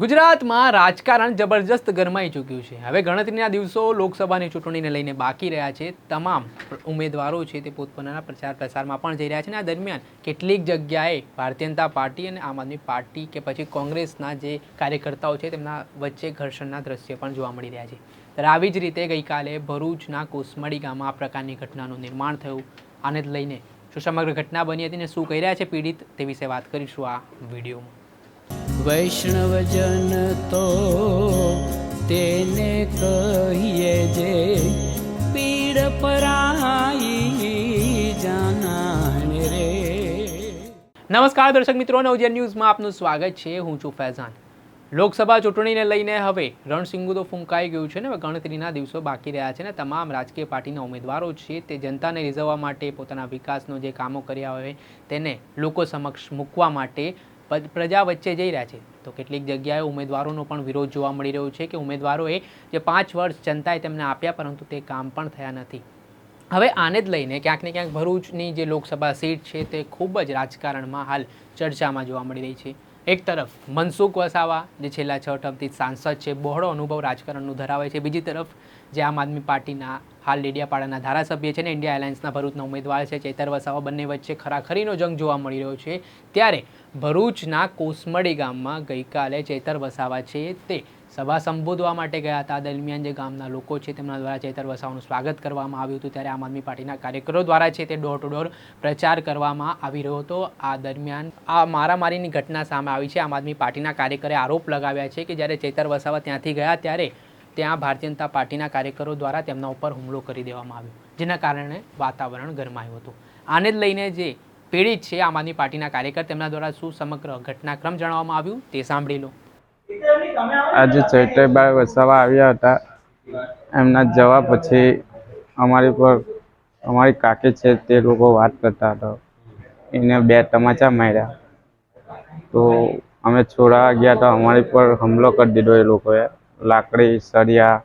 ગુજરાતમાં રાજકારણ જબરજસ્ત ગરમાઈ ચૂક્યું છે. હવે ગણતરીના દિવસો લોકસભાની ચૂંટણીને લઈને બાકી રહ્યા છે. તમામ ઉમેદવારો છે તે પોતપોતાના પ્રચાર પ્રસારમાં પણ જઈ રહ્યા છે અને આ દરમિયાન કેટલીક જગ્યાએ ભારતીય જનતા પાર્ટી અને આમ આદમી પાર્ટી કે પછી કોંગ્રેસના જે કાર્યકર્તાઓ છે તેમના વચ્ચે ઘર્ષણના દ્રશ્ય પણ જોવા મળી રહ્યા છે. ત્યારે આવી જ રીતે ગઈકાલે ભરૂચના કોસમડી ગામમાં આ પ્રકારની ઘટનાનું નિર્માણ થયું. આને લઈને શું સમગ્ર ઘટના બની હતી અને શું કહી રહ્યા છે પીડિત તે વિશે વાત કરીશું આ વિડીયોમાં. વૈષ્ણવજન તો તેને કહીએ જે પીડ પરાઈ જાનાને રે. નમસ્કાર દર્શક મિત્રો નવજન ન્યૂઝમાં આપનું સ્વાગત છે. હું છું ફૈઝાન. લોકસભા ચૂંટણીને લઈને હવે રણસિંગુ તો ફૂંકાઈ ગયું છે ને ગણતરીના દિવસો બાકી રહ્યા છે ને, તમામ રાજકીય પાર્ટીના ઉમેદવારો છે તે જનતાને રીઝવવા માટે પોતાના વિકાસનો જે કામો કર્યા હોય તેને લોકો સમક્ષ મૂકવા માટે પ્રજા વચ્ચે જઈ રહ્યા છે. તો કેટલીક જગ્યાએ ઉમેદવારોનો પણ વિરોધ જોવા મળી રહ્યો છે કે ઉમેદવારોએ જે પાંચ વર્ષ જનતાએ તેમને આપ્યા પરંતુ તે કામ પણ થયા નથી. હવે આને જ લઈને ક્યાંક ને ક્યાંક ભરૂચની જે લોકસભા સીટ છે તે ખૂબ જ રાજકારણમાં હાલ ચર્ચામાં જોવા મળી રહી છે. એક તરફ મનસુખ વસાવા, જે છેલ્લા છ ટર્મથી સાંસદ છે, બહોળો અનુભવ રાજકારણનું ધરાવે છે. બીજી તરફ જે આમ આદમી પાર્ટીના હાલ ડેડિયાપાડાના ધારાસભ્ય છે ને ઇન્ડિયા એલાયન્સના ભરૂચના ઉમેદવાર છે. ચેતર વસાવા બંને વચ્ચે ખરાખરીનો જંગ જોવા મળી રહ્યો છે. ત્યારે ભરૂચના કોસમડી ગામમાં ગઈકાલે ચેતર વસાવા છે તે સભા સંબોધવા માટે ગયા હતા. દરમિયાન જે ગામના લોકો છે તેમના દ્વારા ચેતર વસાવાનું સ્વાગત કરવામાં આવ્યું હતું. ત્યારે આમ આદમી પાર્ટીના કાર્યકરો દ્વારા છે તે ડોર ટુ ડોર પ્રચાર કરવામાં આવી રહ્યો હતો. આ દરમિયાન આ મારામારીની ઘટના સામે આવી છે. આમ આદમી પાર્ટીના કાર્યકરે આરોપ લગાવ્યા છે કે જ્યારે ચેતર વસાવા ત્યાંથી ગયા ત્યારે ત્યાં ભારતીય જનતા પાર્ટીના કાર્યકરો દ્વારા તેમના ઉપર હુમલો કરી દેવામાં આવ્યો, જેના કારણે વાતાવરણ ગરમાયું હતું. આને જ લઈને જે પીડિત છે આમ આદમી પાર્ટીના કાર્યકર, તેમના દ્વારા શું સમગ્ર ઘટનાક્રમ જણાવવામાં આવ્યું તે સાંભળી લો. આજે ચૈતરભાઈ વસાવા આવ્યા હતા. એમના જવા પછી અમારી પર, અમારી કાકી છે તે લોકો વાત કરતા હતા. એને બે તમાચા માર્યા. તો અમે છોડાવા ગયા તો અમારી પર હુમલો કરી દીધો એ લોકોએ. લાકડી સળિયા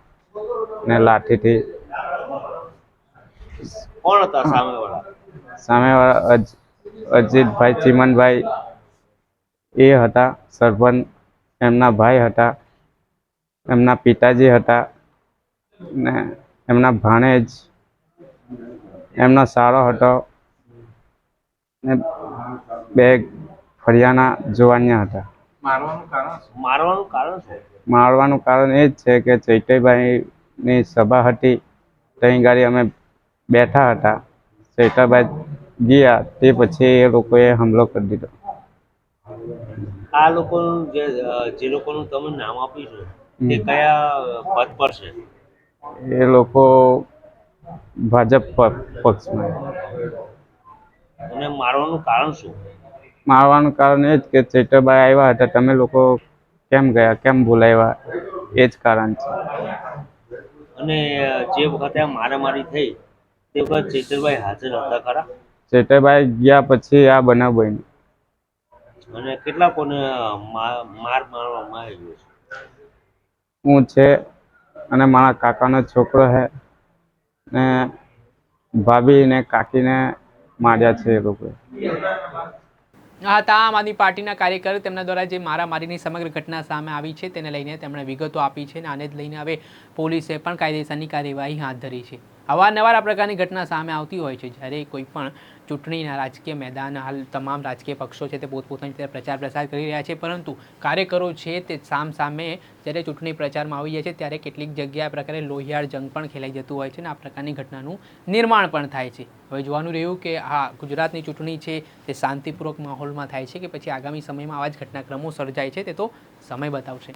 ને લાઠીથી કોણ હતા સામેવાળા? સામેવાળા અજીતભાઈ ચીમનભાઈ એ હતા સરપંચ એમના ભાઈ હતા એમના પિતાજી હતા ને એમના ભાણેજ એમનો સારો હતો ને બે ફળિયાના જુવાનિયા હતા. મારવાનું કારણ શું? મારવાનું કારણ એ જ છે કે ચૈતરભાઈની સભા હતી ત્યાં ગાડી અમે બેઠા હતા. ચૈતરભાઈ ગયા તે પછી એ લોકોએ હુમલો કરી દીધો. આ લોકોનું જે જે લોકોનું તમે નામ આપ્યું છે તે કયા પદ પર છે? એ લોકો ભાજપ પક્ષમાં. અને મારવાનું કારણ શું? મારવાનું કારણ એ જ કે ચૈતરભાઈ આવ્યા હતા તમે લોકો કેમ ગયા કેમ બોલાવ્યા એ જ કારણ છે. અને જે વખતે આ મારામારી થઈ તે વખત ચેતરભાઈ હાજર હતા ખરા? ચૈતરભાઈ ગયા પછી આ બનાવ બન્યો. અને કેટલા કોને માર મારવામાં આવ્યો છે? હું છે અને મારા કાકાનો છોકરો છે ને ભાભી ને કાકીને માર્યા છે એ લોકોએ. હતા આમ આદમી પાર્ટીના કાર્યકર તેમના દ્વારા જે મારામારીની સમગ્ર ઘટના સામે આવી છે, તેને લઈને તેમણે વિગતો આપી છે અને આને જ લઈને હવે પોલીસે પણ કાયદેસરની કાર્યવાહી હાથ ધરી છે. અવારનવાર આ પ્રકારની ઘટના સામે આવતી હોય છે. જ્યારે કોઈ પણ ચૂંટણીના રાજકીય મેદાન, હાલ તમામ રાજકીય પક્ષો છે તે પોતપોતાની રીતે પ્રચાર પ્રસાર કરી રહ્યા છે. પરંતુ કાર્યકરો છે તે સામ સામે જ્યારે ચૂંટણી પ્રચારમાં આવી જાય છે, ત્યારે કેટલીક જગ્યાએ આ પ્રકારે લોહિયાળ જંગ પણ ખેલાઈ જતું હોય છે અને આ પ્રકારની ઘટનાનું નિર્માણ પણ થાય છે. હવે જોવાનું રહ્યું કે હા ગુજરાતની ચૂંટણી છે તે શાંતિપૂર્વક માહોલમાં થાય છે કે પછી આગામી સમયમાં આવા જ ઘટનાક્રમો સર્જાય છે તે તો સમય બતાવશે.